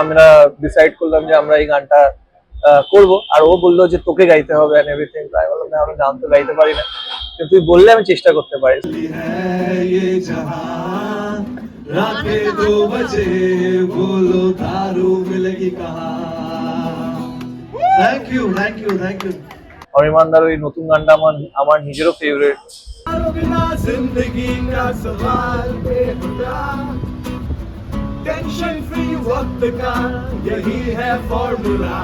আমরা ডিসাইড করলাম যে আমরা এই গানটা করব। আর ও বলল যে তোকে গাইতে হবে এন্ড এভরিথিং তাই বললাম না আমি গান তো গাইতে পারি না। কিন্তু তুই বললে আমি চেষ্টা করতে পারি। রাতে দু বজে বলো তারু মিলেগি কাহা? Thank you thank you thank you অরিমানদার ওই নতুন গানটা আমার আমার নিজেরও ফেভারিট बिना जिंदगी का सवाल बेहुदा टेंशन फ्री वक्त का यही है फॉर्मूला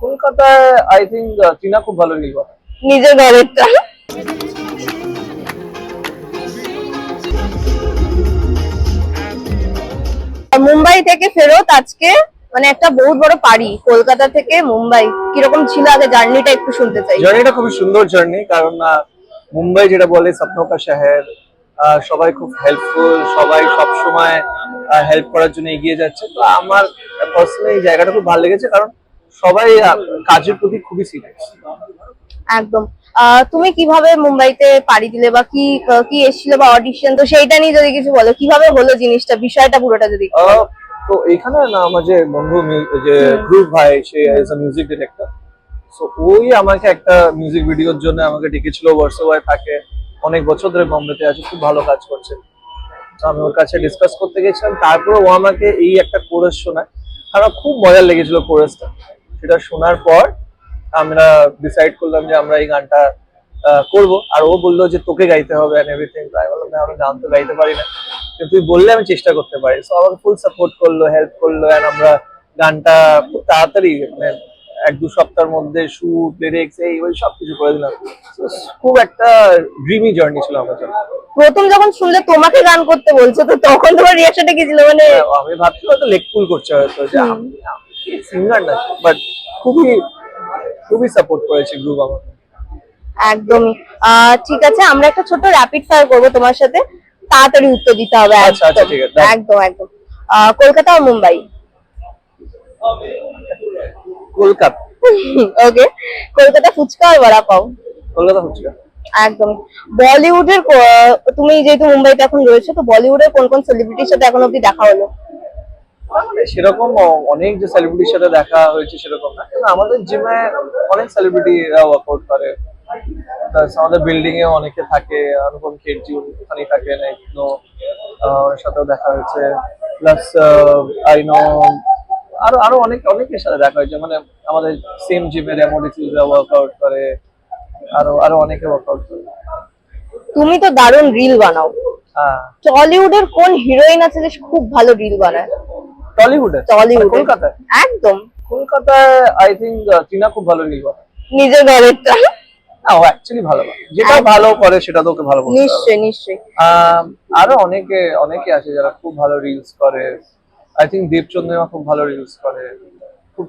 কলকাতায় আই থিঙ্ক টিনা খুব ভালো রিল বানায় নিজের ঘরেরটা মুম্বাই থেকে ফেরত আজকে মানে একটা বহুত বড় পাড়ি কলকাতা থেকে মুম্বাই কিরকম ছিল আগে জার্নিটা একটু শুনতে চাই জার্নিটা খুবই সুন্দর জার্নি কারণ আহ, মুম্বাই যেটা বলে স্বপ্ন কা শহর আহ, সবাই খুব হেল্পফুল সবাই সব সময় হেল্প করার জন্য এগিয়ে যাচ্ছে। তো আমার পার্সোনালি এই জায়গাটা খুব ভালো লেগেছে কারণ সবাই কাজের প্রতি খুবই সিরিয়াস একদম। তুমি কীভাবে মুম্বাইতে পাড়ি দিলে বা কি কি এসেছিল বা অডিশন তো সেইটা নিয়ে যদি কিছু বলো কীভাবে হলো জিনিসটা? বিষয়টা পুরোটা যদি তো এখানে না আমার যে বন্ধু যে গ্রুপ ভাই সে এজ মিউজিক ডিরেক্টর সো ওই আমাকে একটা মিউজিক ভিডিওর জন্য আমাকে ডেকেছিল। বর্ষবায় থাকে। অনেক বছর ধরে বম্বেতে আছে। খুব ভালো কাজ করছে। আমি ওর কাছে ডিসকাস করতে গেছিলাম। তারপরে ও আমাকে এই একটা কোরাস শোনায়। আমার খুব মজা লেগেছিল কোরাসটা সেটা শোনার পর আমরা ডিসাইড করলাম যে আমরা এই গানটা করব। আর ও বলল যে তোকে গাইতে হবে এন্ড এভরিথিং তাই বললাম আমি গান তো গাইতে পারি না। কিন্তু তুই বললে আমি চেষ্টা করতে পারি। সো আমাকে ফুল সাপোর্ট করল হেল্প করল এন্ড আমরা গানটা খুব তাড়াতাড়ি মানে এক দু সপ্তাহের মধ্যে শুট লিরিক্স এই ওই সব কিছু করে দিলাম। খুব একটা ড্রিমি জার্নি ছিল আমার জন্য। প্রথম যখন শুনলে তোমাকে গান করতে বলছো তো তখন তোমার রিয়াকশনটা কি ছিল? মানে আমি ভাবছি হয়তো লেগ পুল করছে হয়তো যে সিঙ্গার না বাট খুবই খুবই সাপোর্ট করেছে গ্রুপ আমাকে। একদমই। ঠিক আছে আমরা একটা ছোট র্যাপিড ফায়ার করব তোমার সাথে। তাড়াতাড়ি উত্তর দিতে হবে আচ্ছা, আচ্ছা, ঠিক আছে। একদম একদম। কলকাতা ও মুম্বাই। কলকাতা। ওকে কলকাতা ফুচকা আর বড়া পাও? কলকাতা হচ্ছে একদম। বলিউডের তুমি যেহেতু মুম্বাইতে এখন রয়েছে তো বলিউডের কোন কোন সেলিব্রিটির সাথে এখন অব্দি দেখা হলো? মানে সেরকম অনেক যে সেলিব্রিটির সাথে দেখা হয়েছে সেরকম না। কিন্তু আমাদের জিমে অনেক সেলিব্রিটিরা ওয়ার্কআউট করে। আমাদের বিল্ডিং এ অনেকে থাকে অনুপম খেরজি ওখানেই থাকে নাইকনো ওর সাথেও দেখা হয়েছে। প্লাস আই নো আরও আরও অনেক অনেকের সাথে দেখা হয়েছে। মানে আমাদের সেম জিমে রেমোডিসিসরা ওয়ার্কআউট করে। আরও আরও অনেকে ওয়ার্কআউট করে। তুমি তো দারুণ রিল বানাও। হ্যাঁ। টলিউডের কোন হিরোইন আছে যে খুব ভালো রিল বানায়? টলিউডে টলিউড কলকাতায়? একদম। কলকাতায় আই থিঙ্ক টিনা খুব ভালো রিল বানায়। নিজের ঘরেরটা। না ও অ্যাকচুয়ালি ভালো যেটা ভালো করে সেটা তো ওকে ভালো করতে হবে। নিশ্চয় নিশ্চয় আরও অনেকে অনেকে আছে যারা খুব ভালো রিলস করে। আই থিঙ্ক দেবচন্দ্রিমা খুব ভালো রিলস করে। খুব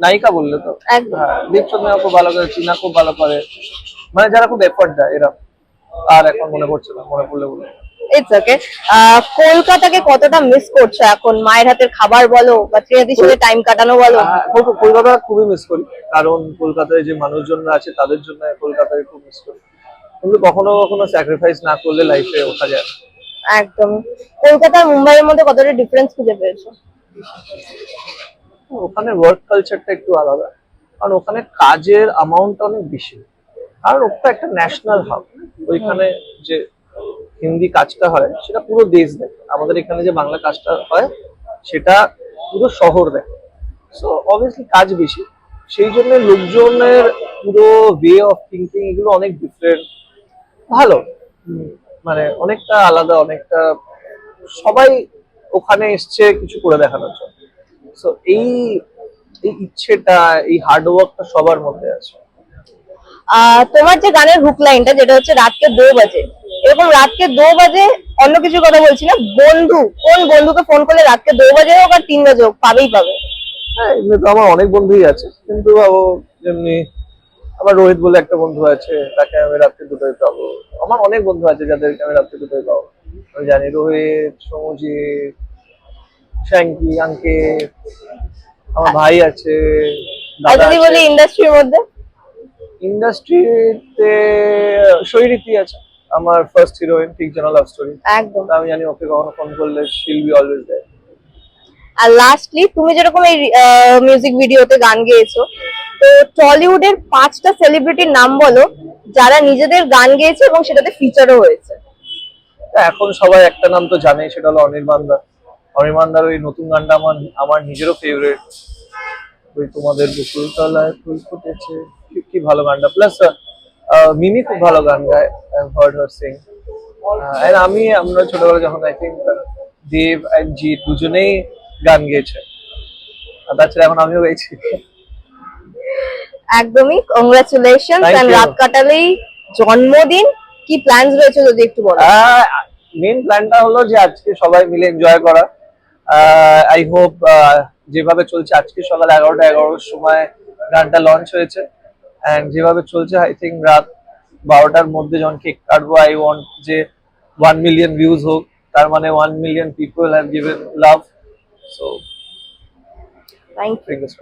নায়িকা বললে তো? একদম। হ্যাঁ দেবচন্দ্রিমা খুব ভালো করে চীনা খুব ভালো করে। মানে যারা খুব এফর্ট দেয় এরা। আর এখন মনে পড়ছে না মনে পড়লে বলে ইটস ওকে কলকাতাকে কতটা মিস করছ এখন? মায়ের হাতের খাবার বলো বা ত্রিয়াদির সাথে টাইম কাটানো বলো। আহ, কলকাতা খুবই মিস করি। কারণ কলকাতায় যে মানুষজনরা আছে তাদের জন্য কলকাতায় খুব মিস করি। কিন্তু কখনো কখনো স্যাক্রিফাইস না করলে লাইফে ওঠা যায় না। একদম। কলকাতা আর মুম্বাইয়ের মধ্যে কতটা ডিফারেন্স খুঁজে পেয়েছ? ওখানে ওয়ার্ক কালচারটা একটু আলাদা। কারণ ওখানে কাজের অ্যামাউন্টটা অনেক বেশি। কারণ ওটা একটা ন্যাশনাল হাব ওইখানে যে হিন্দি কাজটা হয়, সেটা পুরো দেশ দেখে। আমাদের এখানে যে বাংলা কাজটা হয়, সেটা পুরো শহর দেখে। সো অবভিয়াসলি কাজ বেশি। সেই জন্য লোকজনের পুরো ওয়ে অফ থিঙ্কিং এগুলো অনেক ডিফারেন্ট ভালো। মানে অনেকটা আলাদা অনেকটা সবাই ওখানে এসছে কিছু করে দেখানোর জন্য। সো এই এই ইচ্ছেটা এই হার্ডওয়ার্কটা সবার মধ্যে আছে। তোমার যে গানের হুক লাইনটা যেটা হচ্ছে রাতকে দো বাজে এরকম রাতকে দো বাজে অন্য কিছু কথা বলছি না বন্ধু কোন বন্ধুকে ফোন করলে রাতকে দো বাজে হোক আর তিন বাজে হোক পাবেই পাবে। হ্যাঁ এমনি তো আমার অনেক বন্ধুই আছে কিন্তু যেমনি আমার রোহিত বলে একটা বন্ধু আছে তাকে আমি রাত্রে দুটোই পাবো। আমার অনেক বন্ধু আছে যাদেরকে আমি রাত্রে দুটোই পাবো। আমি জানি রোহিত সমুজিৎ শ্যাঙ্কি আঙ্কে আমার ভাই আছে আর যদি বলি ইন্ডাস্ট্রির মধ্যে? ইন্ডাস্ট্রিতে সৈরীতি আছে। আমার ফার্স্ট হিরোইন ঠিক জানা লাভ স্টোরি একদম। আমি জানি ওকে কখনো ফোন করলে শিল বি অলওয়েজ দেয় আর লাস্টলি তুমি যেরকম এই মিউজিক ভিডিওতে গান গেয়েছো তো টলিউডের পাঁচটা সেলিব্রিটির নাম বলো, যারা নিজেদের গান গেয়েছে এবং সেটাতে ফিচারও হয়েছে। এখন সবাই একটা নাম তো জানে, সেটা হলো অনির্বাণ দা অনির্বাণ দার ওই নতুন গানটা আমার আমার নিজেরও ফেভারিট ওই তোমাদের বকুল তলায় ফুল ফুটেছে। কি- ভালো গানটা। প্লাস মিমি খুব ভালো গান গায় হার্ড হার সিং এন্ড আমি, আমরা ছোটবেলা যখন I think Dev and Jeet দুজনেই গান গেয়েছে। আর তাছাড়া এখন আমিও গাইছি। একদমই কংগ্রাচুলেশন রাত কাটালেই জন্মদিন। কি প্ল্যানস রয়েছে যদি একটু বলো মেন প্ল্যানটা হলো যে আজকে সবাই মিলে এনজয় করা। আই হোপ যেভাবে চলছে আজকে সকাল এগারোটা এগারোটার সময় গানটা লঞ্চ হয়েছে। অ্যান্ড যেভাবে চলছে আই থিঙ্ক রাত বারোটার মধ্যে যখন কেক কাটবো আই ওয়ান্ট যে ওয়ান মিলিয়ন ভিউজ হোক তার মানে one million people have given love so thank fingers